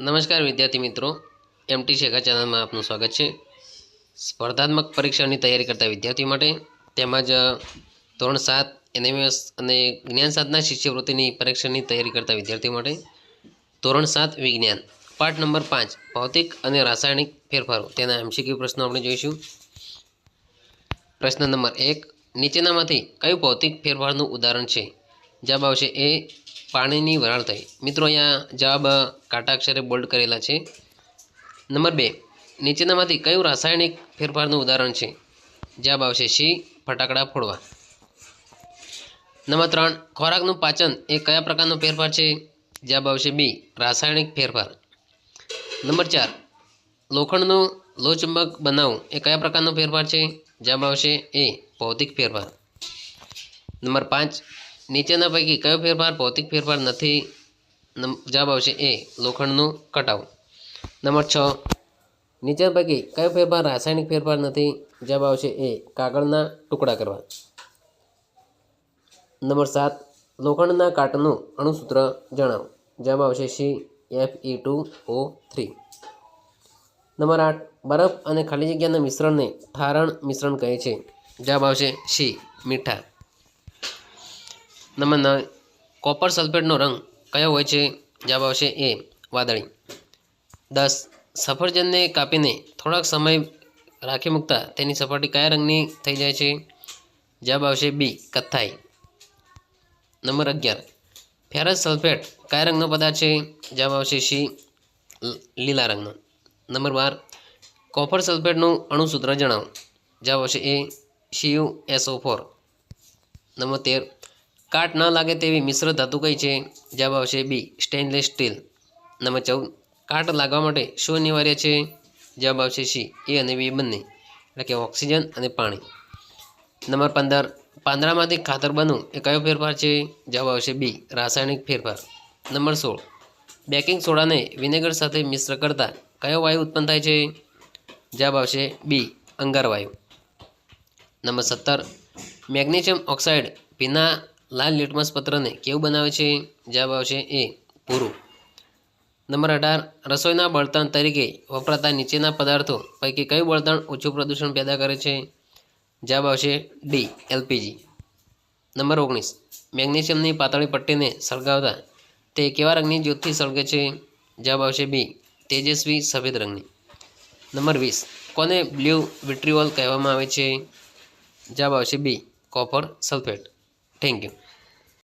નમસ્કાર વિદ્યાર્થી મિત્રો. એમટી શેખા ચેનલમાં આપનું સ્વાગત છે. સ્પર્ધાત્મક પરીક્ષાની તૈયારી કરતા વિદ્યાર્થીઓ માટે તેમજ ધોરણ સાત એનએમએસ અને જ્ઞાન સાધના શિષ્યવૃત્તિની પરીક્ષાની તૈયારી કરતા વિદ્યાર્થીઓ માટે ધોરણ સાત વિજ્ઞાન, પાઠ નંબર પાંચ, ભૌતિક અને રાસાયણિક ફેરફારો. તેના એમસીક્યુ પ્રશ્નો આપણે જોઈશું. પ્રશ્ન નંબર એક, નીચેનામાંથી કયું ભૌતિક ફેરફારનું ઉદાહરણ છે? જવાબ આવશે એ પાણીની વરાળ થઈ. મિત્રો, અહીંયા જવાબ કાટા અક્ષરે બોલ્ડ કરેલા છે. નંબર બે, નીચેનામાંથી કયું રાસાયણિક ફેરફારનું ઉદાહરણ છે? જવાબ આવશે સી, ફટાકડા ફોડવા. નંબર ત્રણ, ખોરાકનું પાચન એ કયા પ્રકારનો ફેરફાર છે? જવાબ આવશે બી, રાસાયણિક ફેરફાર. નંબર ચાર, લોખંડનું લોચુંબક બનાવવું એ કયા પ્રકારનો ફેરફાર છે? જવાબ આવશે એ, ભૌતિક ફેરફાર. નંબર પાંચ નીચેના પૈકી કયો ફેરફાર ભૌતિક ફેરફાર નથી? જવાબ આવશે એ, લોખંડનું કટાવ. નંબર છ, નીચેના પૈકી કયો ફેરફાર રાસાયણિક ફેરફાર નથી? જવાબ આવશે એ, કાગળના ટુકડા કરવા. નંબર સાત, લોખંડના કાટનું અણુસૂત્ર જણાવો. જવાબ આવશે C, F, E two, O, three. Number આઠ, બરફ અને ખાલી જગ્યાના મિશ્રણને ઠારણ મિશ્રણ કહે છે. જવાબ આવશે સી, મીઠા. નંબર નવ કોપર સલ્ફેટનો રંગ કયો હોય છે? જવાબ આવશે એ, વાદળી. દસ, સફરજનને કાપીને થોડાક સમય રાખી મૂકતા તેની સપાટી કયા રંગની થઈ જાય છે? જવાબ આવશે બી, કથ્થાઈ. નંબર અગિયાર. ફેરસ સલ્ફેટ કયા રંગનો પદાર્થ છે? જવાબ આવશે સી લીલા રંગનો. નંબર બાર, કોપર સલ્ફેટનું અણુસૂત્ર જણાવો. જવાબ આવશે A C U S O four number તેર કાટ ન લાગે તેવી મિશ્ર ધાતુ કઈ છે? જવાબ આવશે બી સ્ટેનલેસ સ્ટીલ નંબર ચૌદ, કાટ લાગવા માટે શું અનિવાર્ય છે? જવાબ આવશે સી એ અને બી બંને. એટલે કે ઓક્સિજન અને પાણી. નંબર પંદર, પાંદડામાંથી ખાતર બનવું એ કયો ફેરફાર છે? જવાબ આવશે બી રાસાયણિક ફેરફાર. નંબર સોળ, બેકિંગ સોડાને વિનેગર સાથે મિશ્ર કરતાં કયો વાયુ ઉત્પન્ન થાય છે? જવાબ આવશે બી અંગાર વાયુ નંબર સત્તર, મેગ્નેશિયમ ઓક્સાઇડ ભીના લાલ લિટમસ પત્રને કેવું બનાવે છે? જવાબ આવશે એ, પૂરું. નંબર અઢાર, રસોઈના બળતણ તરીકે વપરાતા નીચેના પદાર્થો પૈકી કયું બળતણ ઓછું પ્રદૂષણ પેદા કરે છે? જવાબ આવશે ડી, એલપીજી. નંબર ઓગણીસ, મેગ્નેશિયમની પાતળી પટ્ટીને સળગાવતા તે કેવા રંગની જ્યોતથી સળગે છે? જવાબ આવશે બી, તેજસ્વી સફેદ રંગની. નંબર વીસ, કોને બ્લ્યુ વિટ્રીઓલ કહેવામાં આવે છે? જવાબ આવશે B, copper sulphate. Thank you